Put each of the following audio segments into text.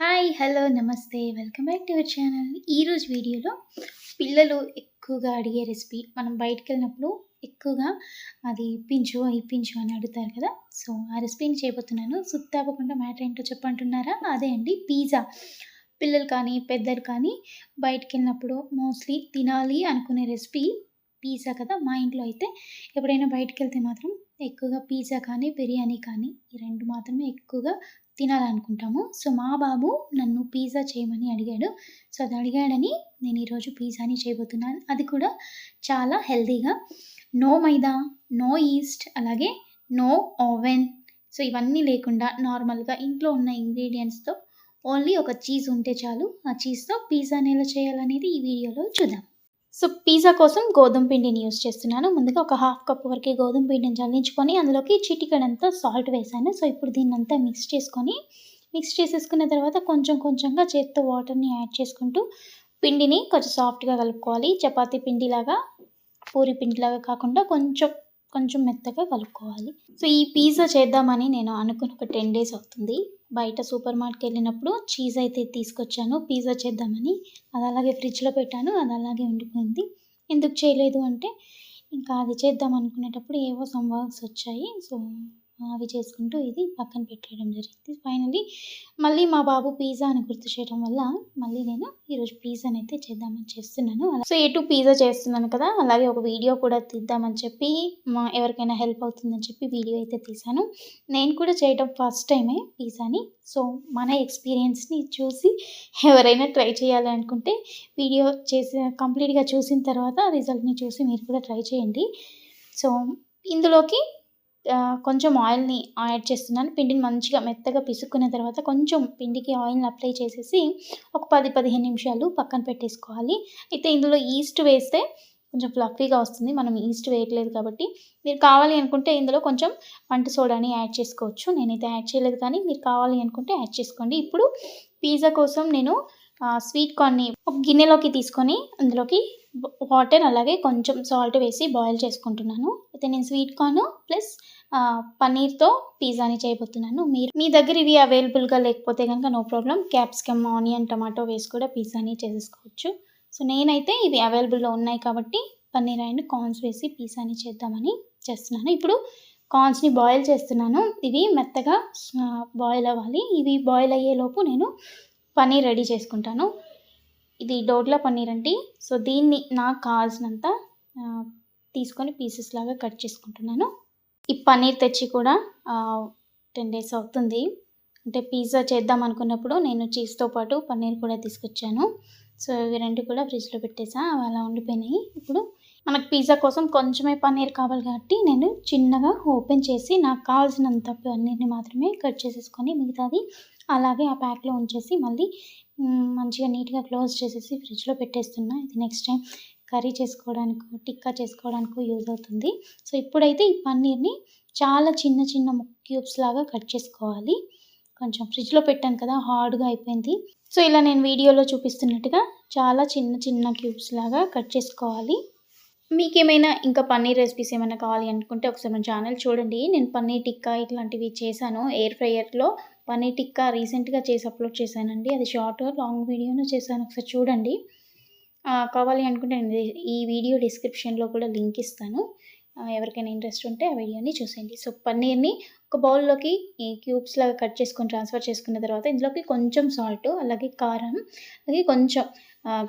Hi hello నమస్తే. Welcome back to our channel ఈరోజు వీడియోలో పిల్లలు ఎక్కువగా అడిగే రెసిపీ మనం బయటికి వెళ్ళినప్పుడు ఎక్కువగా అది ఇప్పించు ఇప్పించు అని అడుగుతారు కదా. సో ఆ రెసిపీని చేయబోతున్నాను. సుత్తాపకుండా మ్యాటర్ ఏంటో చెప్పంటున్నారా? అదే అండి పిజ్జా పిల్లలు కానీ పెద్దలు కానీ బయటికి వెళ్ళినప్పుడు మోస్ట్లీ తినాలి అనుకునే రెసిపీ పిజ్జా కదా మా ఇంట్లో అయితే. ఎప్పుడైనా బయటికి వెళ్తే మాత్రం ఎక్కువగా పిజ్జా కానీ బిర్యానీ కానీ ఈ రెండు మాత్రమే ఎక్కువగా తినాలనుకుంటాము. సో మా బాబు నన్ను పిజ్జా చేయమని అడిగాడు. సో అది అడిగాడని నేను ఈరోజు పిజ్జాని చేయబోతున్నాను. అది కూడా చాలా హెల్తీగా. నో మైదా నో ఈస్ట్ అలాగే నో ఓవెన్. సో ఇవన్నీ లేకుండా నార్మల్గా ఇంట్లో ఉన్న ఇంగ్రీడియంట్స్తో ఓన్లీ ఒక చీజ్ ఉంటే చాలు. ఆ చీజ్తో పిజ్జాని ఎలా చేయాలనేది ఈ వీడియోలో చూద్దాం. సో పిజ్జా కోసం గోధుమ పిండిని యూస్ చేస్తున్నాను. ముందుగా ఒక హాఫ్ కప్ వరకు గోధుమ పిండిని జల్లించుకొని అందులోకి చిటికడంతా సాల్ట్ వేసాను. సో ఇప్పుడు దీన్ని అంతా మిక్స్ చేసుకొని మిక్స్ చేసేసుకున్న తర్వాత కొంచెం కొంచెంగా చేత్తో వాటర్ని యాడ్ చేసుకుంటూ పిండిని కొంచెం సాఫ్ట్గా కలుపుకోవాలి. చపాతీ పిండిలాగా పూరి పిండిలాగా కాకుండా కొంచెం కొంచెం మెత్తగా కలుపుకోవాలి. సో ఈ పిజ్జా చేద్దామని నేను అనుకుని ఒక టెన్ డేస్ అవుతుంది. బయట సూపర్ మార్కెట్కి వెళ్ళినప్పుడు చీజ్ అయితే తీసుకొచ్చాను. పిజ్జా చేద్దామని. అది అలాగే ఫ్రిడ్జ్లో పెట్టాను. అది అలాగే ఉండిపోయింది. ఎందుకు చేయలేదు అంటే ఇంకా అది చేద్దాం అనుకునేటప్పుడు ఏవో సమ్ వర్క్స్ వచ్చాయి. సో అవి చేసుకుంటూ ఇది పక్కన పెట్టేయడం జరిగింది. ఫైనలీ మళ్ళీ మా బాబు పిజ్జా అని గుర్తు చేయడం వల్ల మళ్ళీ నేను ఈరోజు పిజ్జాని అయితే చేద్దామని చేస్తున్నాను. సో సో ఎటు పిజ్జా చేస్తున్నాను కదా అలాగే ఒక వీడియో కూడా తీద్దామని చెప్పి మా ఎవరికైనా హెల్ప్ అవుతుందని చెప్పి వీడియో అయితే తీశాను. నేను కూడా చేయడం ఫస్ట్ టైమే పిజ్జాని సో మన ఎక్స్పీరియన్స్ని చూసి ఎవరైనా ట్రై చేయాలి అనుకుంటే వీడియో చేసి కంప్లీట్గా చూసిన తర్వాత రిజల్ట్ని చూసి మీరు కూడా ట్రై చేయండి. సో ఇందులోకి కొంచెం ఆయిల్ని యాడ్ చేస్తున్నాను. పిండిని మంచిగా మెత్తగా పిసుక్కున్న తర్వాత కొంచెం పిండికి ఆయిల్ని అప్లై చేసేసి ఒక పది పదిహేను నిమిషాలు పక్కన పెట్టేసుకోవాలి. అయితే ఇందులో ఈస్ట్ వేస్తే కొంచెం ఫ్లఫీగా వస్తుంది. మనం ఈస్ట్ వేయట్లేదు కాబట్టి మీరు కావాలి అనుకుంటే ఇందులో కొంచెం వంట సోడాని యాడ్ చేసుకోవచ్చు. నేనైతే యాడ్ చేయలేదు కానీ మీరు కావాలి అనుకుంటే యాడ్ చేసుకోండి. ఇప్పుడు పిజ్జా కోసం నేను స్వీట్ కార్న్ని ఒక గిన్నెలోకి తీసుకొని అందులోకి వాటర్ అలాగే కొంచెం సాల్ట్ వేసి బాయిల్ చేసుకుంటున్నాను. అయితే నేను స్వీట్ కార్న్ ప్లస్ పన్నీర్తో పిజ్జాని చేయబోతున్నాను. మీరు మీ దగ్గర ఇవి అవైలబుల్గా లేకపోతే కనుక no problem capsicum onion tomato వేసి కూడా పిజ్జాని చేసేసుకోవచ్చు. సో నేనైతే ఇవి అవైలబుల్లో ఉన్నాయి కాబట్టి పన్నీర్ అండ్ కార్న్స్ వేసి పిజ్జాని చేద్దామని చేస్తున్నాను. ఇప్పుడు కార్న్స్ని బాయిల్ చేస్తున్నాను. ఇవి మెత్తగా బాయిల్ అవ్వాలి. ఇవి బాయిల్ అయ్యేలోపు నేను పన్నీర్ రెడీ చేసుకుంటాను. ఇది డోడ్లా పన్నీర్ అండి. సో దీన్ని నాకు కావాల్సినంత తీసుకొని పీసెస్ లాగా కట్ చేసుకుంటున్నాను. ఈ పన్నీర్ తెచ్చి కూడా టెన్ డేస్ అవుతుంది. అంటే పిజ్జా చేద్దాం అనుకున్నప్పుడు నేను చీజ్తో పాటు పన్నీర్ కూడా తీసుకొచ్చాను. సో ఇవి రెండు కూడా ఫ్రిడ్జ్లో పెట్టేసా. అవి అలా ఉండిపోయినాయి. ఇప్పుడు మనకు పిజ్జా కోసం కొంచెమే పన్నీర్ కావాలి కాబట్టి నేను చిన్నగా ఓపెన్ చేసి నాకు కావాల్సినంత పన్నీర్ని మాత్రమే కట్ చేసేసుకొని మిగతాది అలాగే ఆ ప్యాక్లో ఉంచేసి మళ్ళీ మంచిగా నీట్గా క్లోజ్ చేసేసి ఫ్రిడ్జ్లో పెట్టేస్తున్నా. ఇది నెక్స్ట్ టైం కర్రీ చేసుకోవడానికి టిక్కా చేసుకోవడానికి యూజ్ అవుతుంది. సో ఇప్పుడైతే ఈ పన్నీర్ని చాలా చిన్న చిన్న క్యూబ్స్ లాగా కట్ చేసుకోవాలి. కొంచెం ఫ్రిడ్జ్లో పెట్టాను కదా హార్డ్గా అయిపోయింది. సో ఇలా నేను వీడియోలో చూపిస్తున్నట్టుగా చాలా చిన్న చిన్న క్యూబ్స్ లాగా కట్ చేసుకోవాలి. మీకేమైనా ఇంకా పన్నీర్ రెసిపీస్ ఏమైనా కావాలి అనుకుంటే ఒకసారి మన ఛానల్ చూడండి. నేను పన్నీర్ టిక్కా ఇట్లాంటివి చేశాను. ఎయిర్ ఫ్రైయర్లో పన్నీర్ టిక్కా రీసెంట్గా చేసి అప్లోడ్ చేశానండి. అది షార్ట్ లాంగ్ వీడియోను చేశాను. ఒకసారి చూడండి. కావాలి అనుకుంటే నేను ఈ వీడియో డిస్క్రిప్షన్లో కూడా లింక్ ఇస్తాను. ఎవరికైనా ఇంట్రెస్ట్ ఉంటే ఆ వీడియోని చూసేయండి. సో పన్నీర్ని ఒక బౌల్లోకి ఈ క్యూబ్స్ లాగా కట్ చేసుకొని ట్రాన్స్ఫర్ చేసుకున్న తర్వాత ఇందులోకి కొంచెం సాల్ట్ అలాగే కారం అలాగే కొంచెం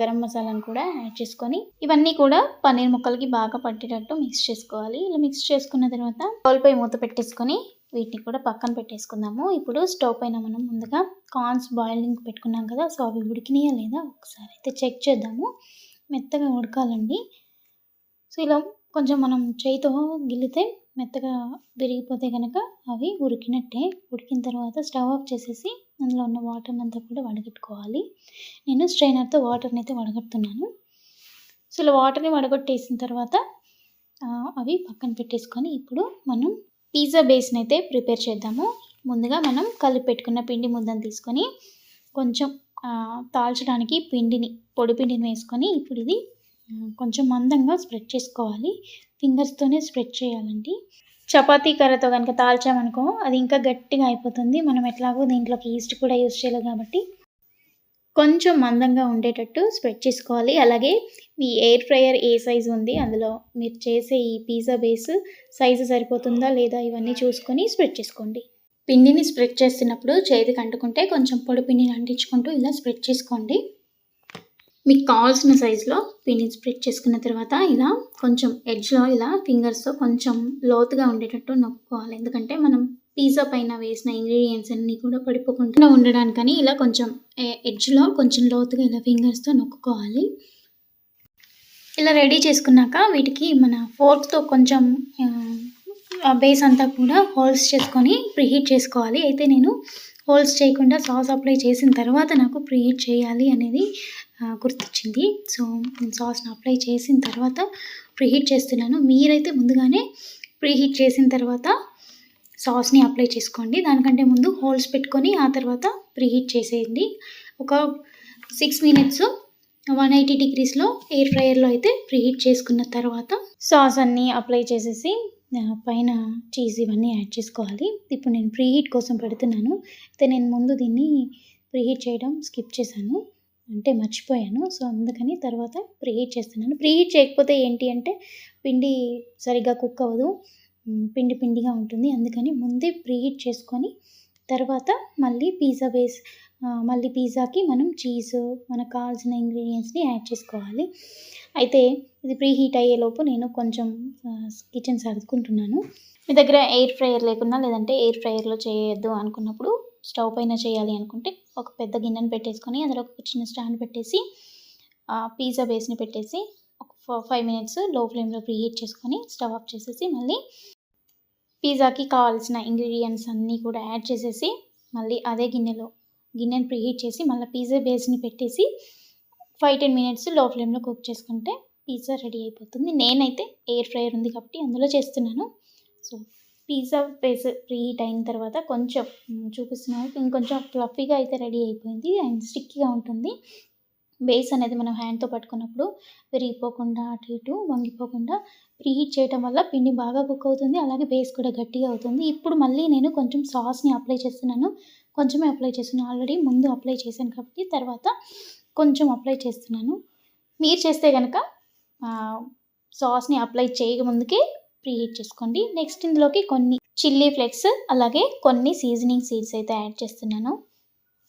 గరం మసాలాను కూడా యాడ్ చేసుకొని ఇవన్నీ కూడా పన్నీర్ ముక్కలకి బాగా పట్టేటట్టు మిక్స్ చేసుకోవాలి. ఇలా మిక్స్ చేసుకున్న తర్వాత బౌల్పై మూత పెట్టేసుకొని వీటిని కూడా పక్కన పెట్టేసుకుందాము. ఇప్పుడు స్టవ్ పైన మనం ముందుగా కార్న్స్ బాయిలింగ్ పెట్టుకున్నాం కదా సో అవి ఉడికినాయా లేదా ఒకసారి అయితే చెక్ చేద్దాము. మెత్తగా ఉడకాలండి. సో ఇలా కొంచెం మనం చేయితో గిల్లితే మెత్తగా విరిగిపోతే కనుక అవి ఉడికినట్టే. ఉడికిన తర్వాత స్టవ్ ఆఫ్ చేసేసి అందులో ఉన్న వాటర్ని అంతా కూడా వడగట్టుకోవాలి. నేను స్ట్రైనర్తో వాటర్ని అయితే వడగట్టుతున్నాను. సో ఇలా వాటర్ని వడగొట్టేసిన తర్వాత అవి పక్కన పెట్టేసుకొని ఇప్పుడు మనం పిజ్జా బేస్ని అయితే ప్రిపేర్ చేద్దాము. ముందుగా మనం కలిపి పెట్టుకున్న పిండి ముద్దను తీసుకొని కొంచెం తాల్చడానికి పిండిని పొడి పిండిని వేసుకొని ఇప్పుడు ఇది కొంచెం మందంగా స్ప్రెడ్ చేసుకోవాలి. ఫింగర్స్తోనే స్ప్రెడ్ చేయాలండి. చపాతీ కర్రతో కనుక తాల్చామనుకో అది ఇంకా గట్టిగా అయిపోతుంది. మనం ఎట్లాగో దీంట్లోకి ఈస్ట్ కూడా యూస్ చేయలేదు కాబట్టి. కొంచెం మందంగా ఉండేటట్టు స్ప్రెడ్ చేసుకోవాలి. అలాగే మీ ఎయిర్ ఫ్రైయర్ ఏ సైజు ఉంది అందులో మీరు చేసే ఈ పిజ్జా బేస్ సైజు సరిపోతుందా లేదా ఇవన్నీ చూసుకొని స్ప్రెడ్ చేసుకోండి. పిండిని స్ప్రెడ్ చేస్తున్నప్పుడు చేతికి అంటుకుంటే కొంచెం పొడి పిండిని అంటించుకుంటూ ఇలా స్ప్రెడ్ చేసుకోండి. మీకు కావాల్సిన సైజులో పిండిని స్ప్రెడ్ చేసుకున్న తర్వాత ఇలా కొంచెం ఎడ్జ్లో ఇలా ఫింగర్స్తో కొంచెం లోతుగా ఉండేటట్టు నొక్కుకోవాలి. ఎందుకంటే మనం పిజ్జా పైన వేసిన ఇంగ్రీడియంట్స్ అన్నీ కూడా పడిపోకుండా ఉండడానికని ఇలా కొంచెం ఎడ్జ్లో కొంచెం లోతుగా ఇలా ఫింగర్స్తో నొక్కుకోవాలి. ఇలా రెడీ చేసుకున్నాక వీటికి మన ఫోర్క్తో కొంచెం బేస్ అంతా కూడా హోల్స్ చేసుకొని ప్రీహీట్ చేసుకోవాలి. అయితే నేను హోల్స్ చేయకుండా సాస్ అప్లై చేసిన తర్వాత నాకు ప్రీహీట్ చేయాలి అనేది గుర్తొచ్చింది. సో నేను సాస్ని అప్లై చేసిన తర్వాత ప్రీహీట్ చేస్తున్నాను. మీరైతే ముందుగానే ప్రీహీట్ చేసిన తర్వాత సాస్ని అప్లై చేసుకోండి. దానికంటే ముందు హోల్స్ పెట్టుకొని ఆ తర్వాత ప్రీహీట్ చేసేయండి. ఒక సిక్స్ మినిట్స్ వన్ ఎయిటీ డిగ్రీస్లో ఎయిర్ ఫ్రైయర్లో అయితే ప్రీహీట్ చేసుకున్న తర్వాత సాస్ అన్నీ అప్లై చేసేసి పైన చీజ్ ఇవన్నీ యాడ్ చేసుకోవాలి. ఇప్పుడు నేను ప్రీహీట్ కోసం పెడుతున్నాను. అయితే నేను ముందు దీన్ని ప్రీహీట్ చేయడం స్కిప్ చేశాను. అంటే మర్చిపోయాను. సో అందుకని తర్వాత ప్రీహీట్ చేస్తున్నాను. ప్రీహీట్ చేయకపోతే ఏంటి అంటే పిండి సరిగ్గా కుక్ అవ్వదు. పిండి పిండిగా ఉంటుంది. అందుకని ముందే ప్రీహీట్ చేసుకొని తర్వాత మళ్ళీ పిజ్జా బేస్ మళ్ళీ పిజ్జాకి మనం చీజ్ మనకు కావాల్సిన ఇంగ్రీడియంట్స్ని యాడ్ చేసుకోవాలి. అయితే ఇది ప్రీ హీట్ అయ్యేలోపు నేను కొంచెం కిచెన్ సర్దుకుంటున్నాను. మీ దగ్గర ఎయిర్ ఫ్రైయర్ లేకున్నా లేదంటే ఎయిర్ ఫ్రైయర్లో చేయొద్దు అనుకున్నప్పుడు స్టవ్ పైన చేయాలి అనుకుంటే ఒక పెద్ద గిన్నెను పెట్టేసుకొని అందులో ఒక చిన్న స్టాండ్ పెట్టేసి పిజ్జా బేస్ని పెట్టేసి ఒక ఫైవ్ మినిట్స్లో ఫ్లేమ్లో ప్రీహీట్ చేసుకొని స్టవ్ ఆఫ్ చేసేసి మళ్ళీ పిజ్జాకి కావాల్సిన ఇంగ్రీడియంట్స్ అన్నీ కూడా యాడ్ చేసేసి మళ్ళీ అదే గిన్నెలో గిన్నెని ప్రీహీట్ చేసి మళ్ళీ పిజ్జా బేస్ని పెట్టేసి ఫైవ్ టెన్ మినిట్స్లో ఫ్లేమ్లో కుక్ చేసుకుంటే పిజ్జా రెడీ అయిపోతుంది. నేనైతే ఎయిర్ ఫ్రైయర్ ఉంది కాబట్టి అందులో చేస్తున్నాను. సో పిజ్జా బేస్ ప్రీహీట్ అయిన తర్వాత కొంచెం చూపిస్తున్నాను ఇంకొంచెం ఫ్లఫీగా అయితే రెడీ అయిపోయింది అండ్ స్టిక్కీగా ఉంటుంది. బేస్ అనేది మనం హ్యాండ్తో పట్టుకున్నప్పుడు విరిగిపోకుండా అటు ఇటు వంగిపోకుండా ప్రీహీట్ చేయటం వల్ల పిండి బాగా కుక్ అవుతుంది అలాగే బేస్ కూడా గట్టిగా అవుతుంది. ఇప్పుడు మళ్ళీ నేను కొంచెం సాస్ని అప్లై చేస్తున్నాను. కొంచెమే అప్లై చేస్తున్నాను. ఆల్రెడీ ముందు అప్లై చేశాను కాబట్టి తర్వాత కొంచెం అప్లై చేస్తున్నాను. మీరు చేస్తే కనుక సాస్ని అప్లై చేయకముందుకే ప్రీహీట్ చేసుకోండి. నెక్స్ట్ ఇందులోకి కొన్ని చిల్లీ ఫ్లేక్స్ అలాగే కొన్ని సీజనింగ్ సీడ్స్ అయితే యాడ్ చేస్తున్నాను.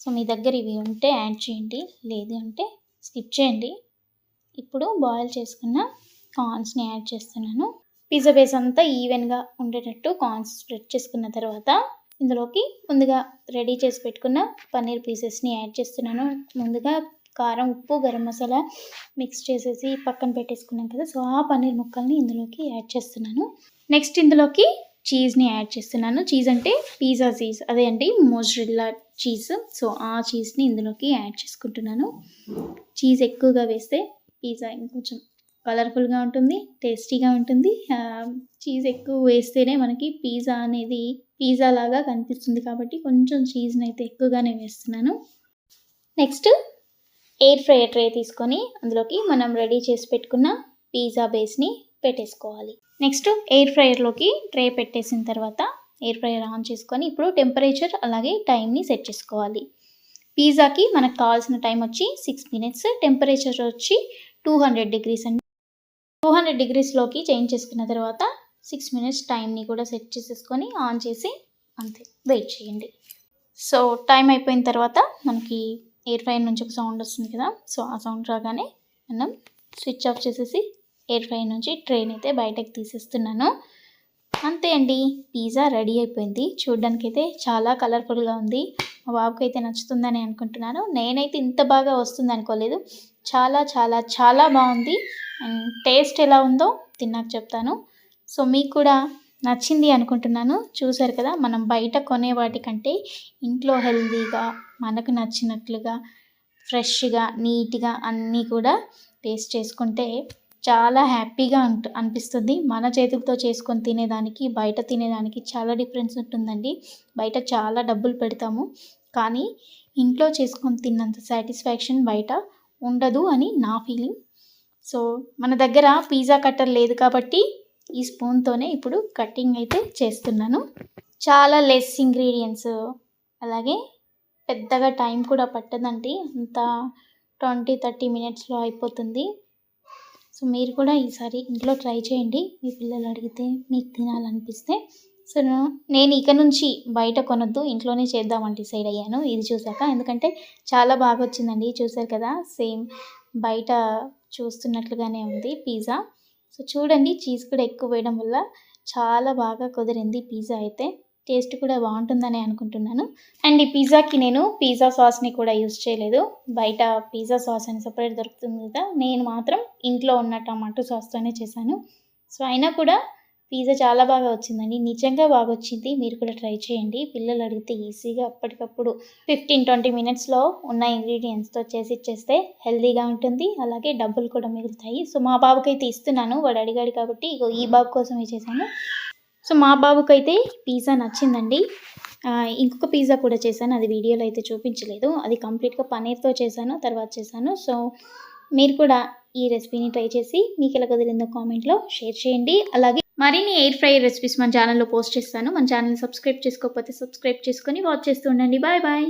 సో మీ దగ్గర ఇవి ఉంటే యాడ్ చేయండి. లేదు అంటే స్కిప్ చేయండి. ఇప్పుడు బాయిల్ చేసుకున్న కార్న్స్ని యాడ్ చేస్తున్నాను. పిజ్జా బేస్ అంతా ఈవెన్గా ఉండేటట్టు కార్న్స్ స్ప్రెడ్ చేసుకున్న తర్వాత ఇందులోకి ముందుగా రెడీ చేసి పెట్టుకున్న పన్నీర్ పీసెస్ని యాడ్ చేస్తున్నాను. ముందుగా కారం ఉప్పు గరం మసాలా మిక్స్ చేసేసి పక్కన పెట్టేసుకున్నాం కదా. సో ఆ పన్నీర్ ముక్కల్ని ఇందులోకి యాడ్ చేస్తున్నాను. నెక్స్ట్ ఇందులోకి చీజ్ని యాడ్ చేస్తున్నాను. చీజ్ అంటే పిజ్జా చీజ్ అదే అండి మోజ్రిల్లా చీజ్ సో ఆ చీజ్ని ఇందులోకి యాడ్ చేసుకుంటున్నాను. చీజ్ ఎక్కువగా వేస్తే పిజ్జా ఇంకొంచెం కలర్ఫుల్గా ఉంటుంది టేస్టీగా ఉంటుంది. చీజ్ ఎక్కువ వేస్తేనే మనకి పిజ్జా అనేది పిజ్జా లాగా కనిపిస్తుంది కాబట్టి కొంచెం చీజ్ని అయితే ఎక్కువగానే వేస్తున్నాను. నెక్స్ట్ ఎయిర్ ఫ్రైయర్ ట్రే తీసుకొని అందులోకి మనం రెడీ చేసి పెట్టుకున్న పిజ్జా బేస్ని పెట్టేసుకోవాలి. నెక్స్ట్ ఎయిర్ ఫ్రైయర్లోకి ట్రే పెట్టేసిన తర్వాత ఎయిర్ ఫ్రైయర్ ఆన్ చేసుకొని ఇప్పుడు టెంపరేచర్ అలాగే టైంని సెట్ చేసుకోవాలి. పిజ్జాకి మనకు కావాల్సిన టైం వచ్చి సిక్స్ మినిట్స్ టెంపరేచర్ వచ్చి టూ హండ్రెడ్ డిగ్రీస్ అండి. టూ హండ్రెడ్ డిగ్రీస్లోకి చేంజ్ చేసుకున్న తర్వాత సిక్స్ మినిట్స్ టైంని కూడా సెట్ చేసేసుకొని ఆన్ చేసి అంతే వెయిట్ చేయండి. సో టైం అయిపోయిన తర్వాత మనకి ఎయిర్ ఫ్రైర్ నుంచి ఒక సౌండ్ వస్తుంది కదా సో ఆ సౌండ్ రాగానే మనం స్విచ్ ఆఫ్ చేసేసి ఎయిర్ ఫ్రై నుంచి ట్రైన్ అయితే బయటకు తీసేస్తున్నాను. అంతే అండి పిజ్జా రెడీ అయిపోయింది. చూడ్డానికి అయితే చాలా కలర్ఫుల్గా ఉంది. మా బాబుకి అయితే నచ్చుతుందని అనుకుంటున్నాను. నేనైతే ఇంత బాగా వస్తుంది అనుకోలేదు. చాలా చాలా చాలా బాగుంది. అండ్ టేస్ట్ ఎలా ఉందో తిన్నాక చెప్తాను. సో మీకు కూడా నచ్చింది అనుకుంటున్నాను. చూసారు కదా మనం బయట కొనే వాటికంటే ఇంట్లో హెల్తీగా మనకు నచ్చినట్లుగా ఫ్రెష్గా నీట్గా అన్నీ కూడా టేస్ట్ చేసుకుంటే చాలా హ్యాపీగా ఉంటు అనిపిస్తుంది. మన చేతులతో చేసుకొని తినేదానికి బయట తినేదానికి చాలా డిఫరెన్స్ ఉంటుందండి. బయట చాలా డబ్బులు పెడతాము. కానీ ఇంట్లో చేసుకొని తిన్నంత సాటిస్ఫాక్షన్ బయట ఉండదు అని నా ఫీలింగ్. సో మన దగ్గర పిజ్జా కట్టర్ లేదు కాబట్టి ఈ స్పూన్తోనే ఇప్పుడు కటింగ్ అయితే చేస్తున్నాను. చాలా లెస్ ఇంగ్రీడియంట్స్ అలాగే పెద్దగా టైం కూడా పట్టదండి. అంత ట్వంటీ థర్టీ మినిట్స్లో అయిపోతుంది. సో మీరు కూడా ఈసారి ఇంట్లో ట్రై చేయండి. మీ పిల్లలు అడిగితే మీకు తినాలనిపిస్తే. సో నేను ఇక నుంచి బయట కొనొద్దు. ఇంట్లోనే చేద్దామని డిసైడ్ అయ్యాను. ఇది చూసాక ఎందుకంటే చాలా బాగా వచ్చిందండి చూసారు కదా సేమ్ బయట చూస్తున్నట్లుగానే ఉంది పిజ్జా సో చూడండి చీజ్ కూడా ఎక్కువ వేయడం వల్ల చాలా బాగా కుదిరింది పిజ్జా అయితే. టేస్ట్ కూడా బాగుంటుందని అనుకుంటున్నాను. అండ్ ఈ పిజ్జాకి నేను పిజ్జా సాస్ని కూడా యూజ్ చేయలేదు. బయట పిజ్జా సాస్ అని సపరేట్ దొరుకుతుంది కదా నేను మాత్రం ఇంట్లో ఉన్న టమాటో సాస్తోనే చేశాను. సో అయినా కూడా పిజ్జా చాలా బాగా వచ్చిందండి. నిజంగా బాగా వచ్చింది మీరు కూడా ట్రై చేయండి. పిల్లలు అడిగితే ఈజీగా అప్పటికప్పుడు ఫిఫ్టీన్ ట్వంటీ మినిట్స్లో ఉన్న ఇంగ్రీడియంట్స్తో చేసి ఇచ్చేస్తే హెల్తీగా ఉంటుంది. అలాగే డబ్బులు కూడా మిగులుతాయి. సో మా బాబుకైతే ఇస్తున్నాను. వాడు అడిగాడు కాబట్టి ఇగో ఈ బాబు కోసమే చేశాను. సో మా బాబుకైతే పిజ్జా నచ్చిందండి. ఇంకొక పిజ్జా కూడా చేశాను. అది వీడియోలో అయితే చూపించలేదు. అది కంప్లీట్గా పనీర్తో చేశాను. తర్వాత చేశాను. సో మీరు కూడా ఈ రెసిపీని ట్రై చేసి మీకు ఎలా కుదిరిందో కామెంట్లో షేర్ చేయండి. అలాగే మరిన్ని ఎయిర్ ఫ్రై రెసిపీస్ మన ఛానల్లో పోస్ట్ చేస్తాను. మన ఛానల్ సబ్స్క్రైబ్ చేసుకోకపోతే సబ్స్క్రైబ్ చేసుకొని వాచ్ చేస్తూ ఉండండి. Bye bye.